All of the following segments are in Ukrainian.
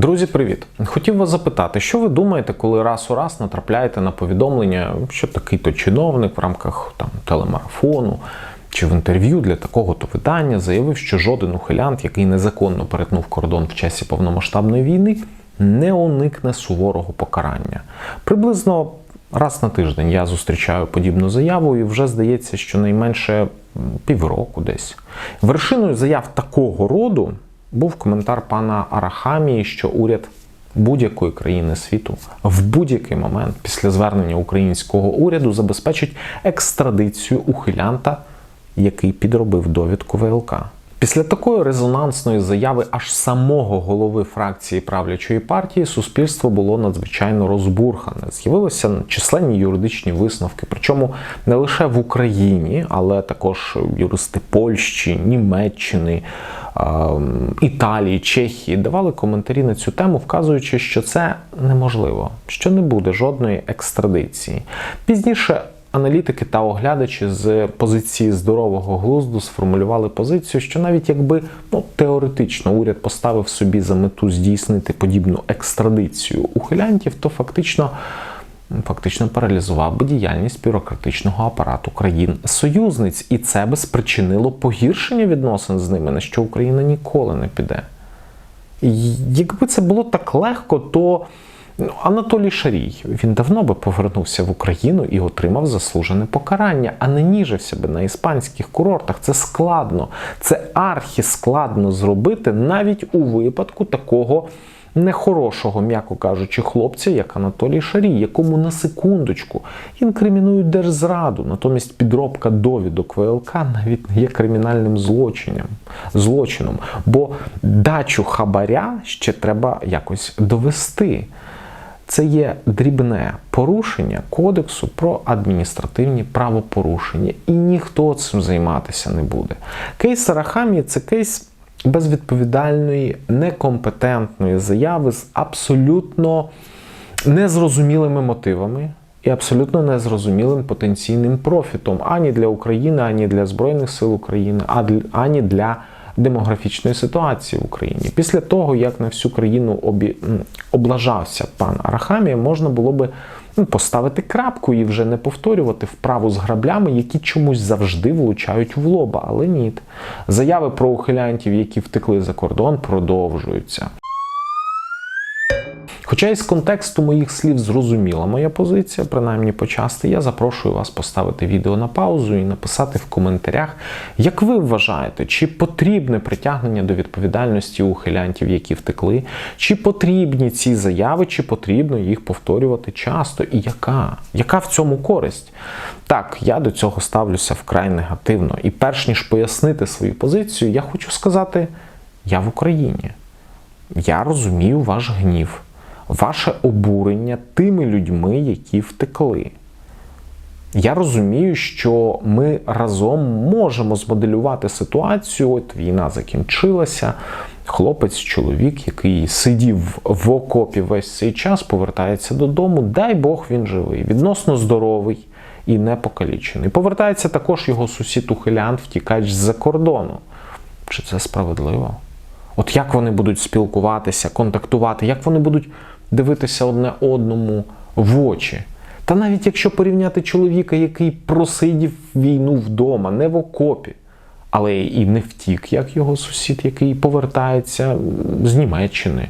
Друзі, привіт! Хотів вас запитати, що ви думаєте, коли раз у раз натрапляєте на повідомлення, що такий-то чиновник в рамках там телемарафону чи в інтерв'ю для такого-то видання заявив, що жоден ухилянт, який незаконно перетнув кордон в часі повномасштабної війни, не уникне суворого покарання. Приблизно раз на тиждень я зустрічаю подібну заяву, і вже здається, що найменше півроку десь. Вершиною заяв такого роду був коментар пана Арахамії, що уряд будь-якої країни світу в будь-який момент після звернення українського уряду забезпечить екстрадицію ухилянта, який підробив довідку ВЛК. Після такої резонансної заяви аж самого голови фракції правлячої партії суспільство було надзвичайно розбурхане. З'явилися численні юридичні висновки, причому не лише в Україні, але також юристи Польщі, Німеччини, Італії, Чехії давали коментарі на цю тему, вказуючи, що це неможливо, що не буде жодної екстрадиції. Пізніше. Аналітики та оглядачі з позиції здорового глузду сформулювали позицію, що навіть якби ну, теоретично уряд поставив собі за мету здійснити подібну екстрадицію ухилянтів, то фактично фактично паралізував би діяльність бюрократичного апарату країн-союзниць, і це би спричинило погіршення відносин з ними, на що Україна ніколи не піде. І Якби це було так легко, то Ну, Анатолій Шарій він давно би повернувся в Україну і отримав заслужене покарання, а не ніжився би на іспанських курортах. Це складно, це архіскладно зробити навіть у випадку такого. Нехорошого, м'яко кажучи, хлопця, як Анатолій Шарій, якому на секундочку інкримінують держзраду, натомість підробка довідок ВЛК навіть не є кримінальним злочином, злочином. Бо дачу хабаря ще треба якось довести це є дрібне порушення кодексу про адміністративні правопорушення, і ніхто цим займатися не буде. Кейс Сарахамі це кейс безвідповідальної, некомпетентної заяви з абсолютно незрозумілими мотивами. І абсолютно незрозумілим потенційним профітом ані для України, ані для Збройних сил України, ані для демографічної ситуації в Україні. Після того, як на всю країну обі... облажався пан Арахамія, можна було би ну, поставити крапку і вже не повторювати вправу з граблями, які чомусь завжди влучають в лоба. Але ні. Заяви про ухилянтів, які втекли за кордон, продовжуються. Хоча із контексту моїх слів зрозуміла моя позиція, принаймні почасти, я запрошую вас поставити відео на паузу і написати в коментарях, як ви вважаєте, чи потрібне притягнення до відповідальності ухилянтів, які втекли, чи потрібні ці заяви, чи потрібно їх повторювати часто, і яка? Яка в цьому користь? Так, я до цього ставлюся вкрай негативно. І перш ніж пояснити свою позицію, я хочу сказати: я в Україні. Я розумію ваш гнів ваше обурення тими людьми, які втекли. Я розумію, що ми разом можемо змоделювати ситуацію. От війна закінчилася. Хлопець, чоловік, який сидів в окопі весь цей час, повертається додому. Дай Бог він живий, відносно здоровий і не покалічений. Повертається також його сусід ухилянт, втікач з-за кордону. Чи це справедливо? От як вони будуть спілкуватися, контактувати, як вони будуть дивитися одне одному в очі. Та навіть якщо порівняти чоловіка, який просидів війну вдома, не в окопі, але і не втік, як його сусід, який повертається з Німеччини,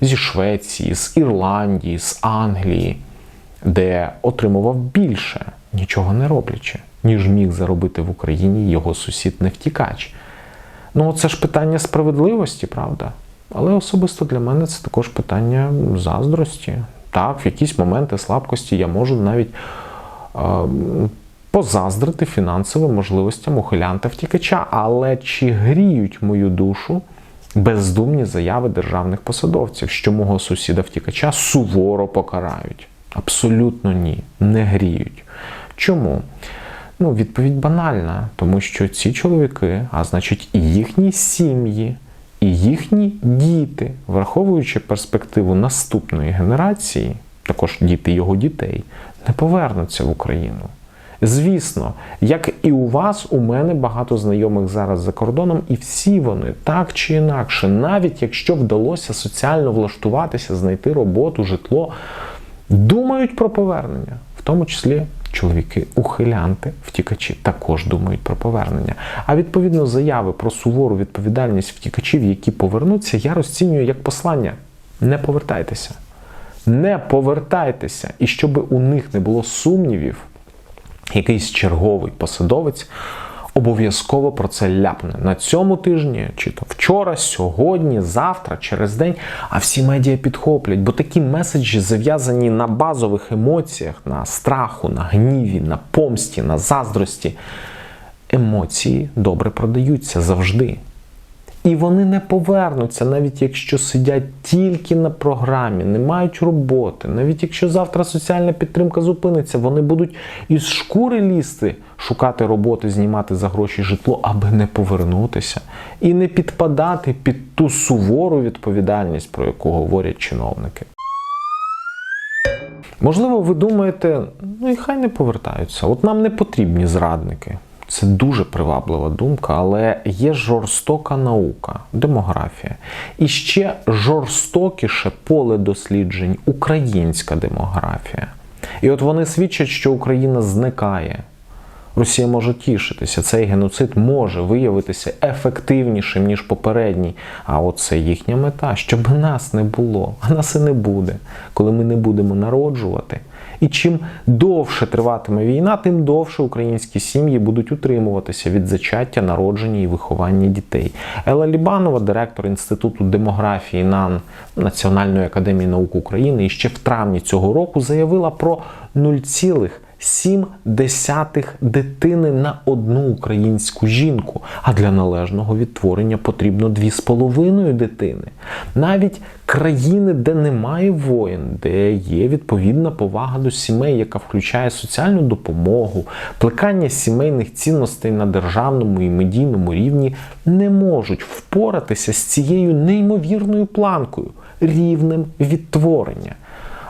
зі Швеції, з Ірландії, з Англії, де отримував більше, нічого не роблячи, ніж міг заробити в Україні його сусід не втікач. Ну, це ж питання справедливості, правда? Але особисто для мене це також питання заздрості. Так, в якісь моменти слабкості я можу навіть е, позаздрити фінансовим можливостям ухилянта втікача, але чи гріють мою душу бездумні заяви державних посадовців, що мого сусіда втікача суворо покарають? Абсолютно ні, не гріють. Чому? Ну, відповідь банальна, тому що ці чоловіки, а значить, і їхні сім'ї і їхні діти, враховуючи перспективу наступної генерації, також діти його дітей, не повернуться в Україну. Звісно, як і у вас, у мене багато знайомих зараз за кордоном, і всі вони так чи інакше, навіть якщо вдалося соціально влаштуватися, знайти роботу, житло, думають про повернення, в тому числі. Чоловіки, ухилянти, втікачі також думають про повернення. А відповідно заяви про сувору відповідальність втікачів, які повернуться, я розцінюю як послання. Не повертайтеся. Не повертайтеся. І щоб у них не було сумнівів, якийсь черговий посадовець обов'язково про це ляпне на цьому тижні, чи то вчора, сьогодні, завтра, через день. А всі медіа підхоплять, бо такі меседжі зав'язані на базових емоціях, на страху, на гніві, на помсті, на заздрості. Емоції добре продаються завжди. І вони не повернуться, навіть якщо сидять тільки на програмі, не мають роботи. Навіть якщо завтра соціальна підтримка зупиниться, вони будуть із шкури лізти, шукати роботи, знімати за гроші житло, аби не повернутися і не підпадати під ту сувору відповідальність, про яку говорять чиновники. Можливо, ви думаєте, ну і хай не повертаються. От нам не потрібні зрадники. Це дуже приваблива думка, але є жорстока наука, демографія. І ще жорстокіше поле досліджень українська демографія. І от вони свідчать, що Україна зникає. Росія може тішитися, цей геноцид може виявитися ефективнішим, ніж попередній. А от це їхня мета, щоб нас не було, а нас і не буде, коли ми не будемо народжувати. І чим довше триватиме війна, тим довше українські сім'ї будуть утримуватися від зачаття, народження і виховання дітей. Ела Лібанова, директор Інституту демографії НАН Національної академії наук України, і ще в травні цього року заявила про 0,5 Сім десятих дитини на одну українську жінку. А для належного відтворення потрібно дві з половиною дитини. Навіть країни, де немає воїн, де є відповідна повага до сімей, яка включає соціальну допомогу, плекання сімейних цінностей на державному і медійному рівні, не можуть впоратися з цією неймовірною планкою рівнем відтворення.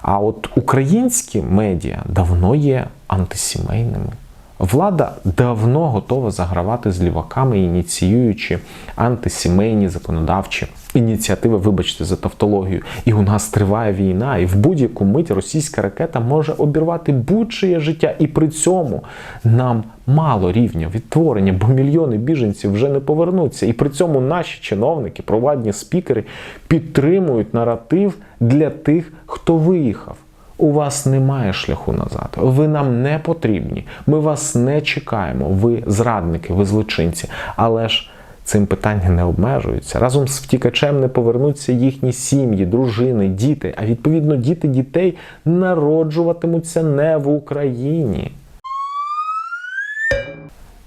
А от українські медіа давно є антисімейними. Влада давно готова загравати з ліваками, ініціюючи антисімейні законодавчі ініціативи, вибачте, за тавтологію. І у нас триває війна, і в будь-яку мить російська ракета може обірвати будь-чиє життя. І при цьому нам мало рівня відтворення, бо мільйони біженців вже не повернуться. І при цьому наші чиновники, провладні спікери підтримують наратив для тих, хто виїхав. У вас немає шляху назад. Ви нам не потрібні. Ми вас не чекаємо. Ви зрадники, ви злочинці. Але ж цим питання не обмежуються. Разом з втікачем не повернуться їхні сім'ї, дружини, діти. А відповідно, діти дітей народжуватимуться не в Україні.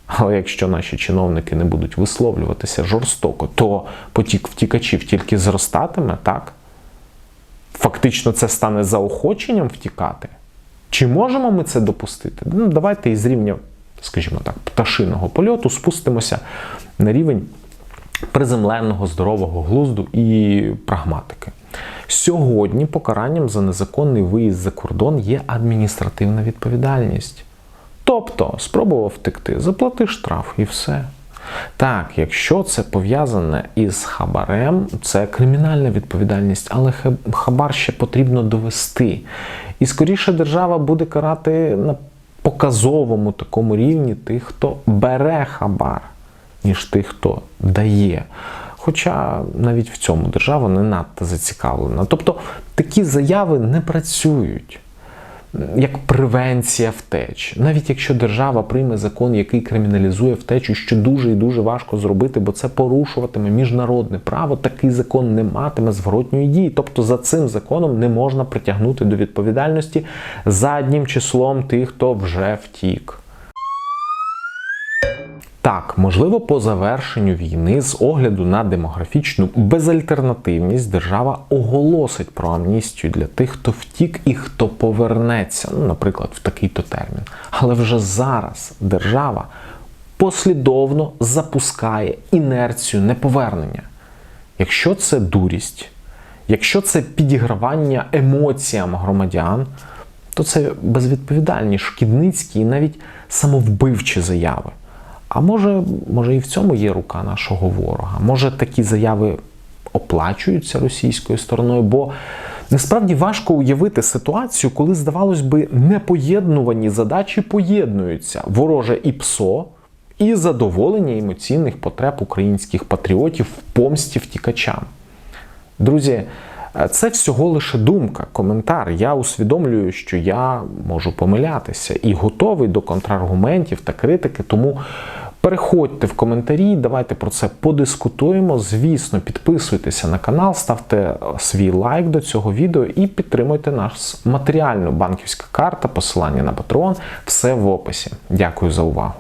Але якщо наші чиновники не будуть висловлюватися жорстоко, то потік втікачів тільки зростатиме, так? Фактично, це стане заохоченням втікати. Чи можемо ми це допустити? Ну, Давайте із рівня, скажімо так, пташиного польоту спустимося на рівень приземленого, здорового глузду і прагматики. Сьогодні покаранням за незаконний виїзд за кордон є адміністративна відповідальність. Тобто, спробував втекти, заплати штраф і все. Так, якщо це пов'язане із хабарем, це кримінальна відповідальність, але хабар ще потрібно довести. І скоріше держава буде карати на показовому такому рівні тих, хто бере хабар, ніж тих, хто дає. Хоча навіть в цьому держава не надто зацікавлена. Тобто такі заяви не працюють як превенція втеч. Навіть якщо держава прийме закон, який криміналізує втечу, що дуже і дуже важко зробити, бо це порушуватиме міжнародне право, такий закон не матиме зворотньої дії. Тобто за цим законом не можна притягнути до відповідальності заднім числом тих, хто вже втік. Так, можливо, по завершенню війни з огляду на демографічну безальтернативність держава оголосить про амністію для тих, хто втік і хто повернеться, ну, наприклад, в такий-то термін. Але вже зараз держава послідовно запускає інерцію неповернення. Якщо це дурість, якщо це підігравання емоціям громадян, то це безвідповідальні, шкідницькі і навіть самовбивчі заяви. А може, може і в цьому є рука нашого ворога? Може такі заяви оплачуються російською стороною? Бо насправді важко уявити ситуацію, коли, здавалось би, непоєднувані задачі поєднуються вороже і ПСО і задоволення емоційних потреб українських патріотів в помсті втікачам. Друзі, це всього лише думка, коментар. Я усвідомлюю, що я можу помилятися і готовий до контраргументів та критики. Тому переходьте в коментарі, давайте про це подискутуємо. Звісно, підписуйтеся на канал, ставте свій лайк до цього відео і підтримуйте нас матеріально. Банківська карта, посилання на патрон, все в описі. Дякую за увагу.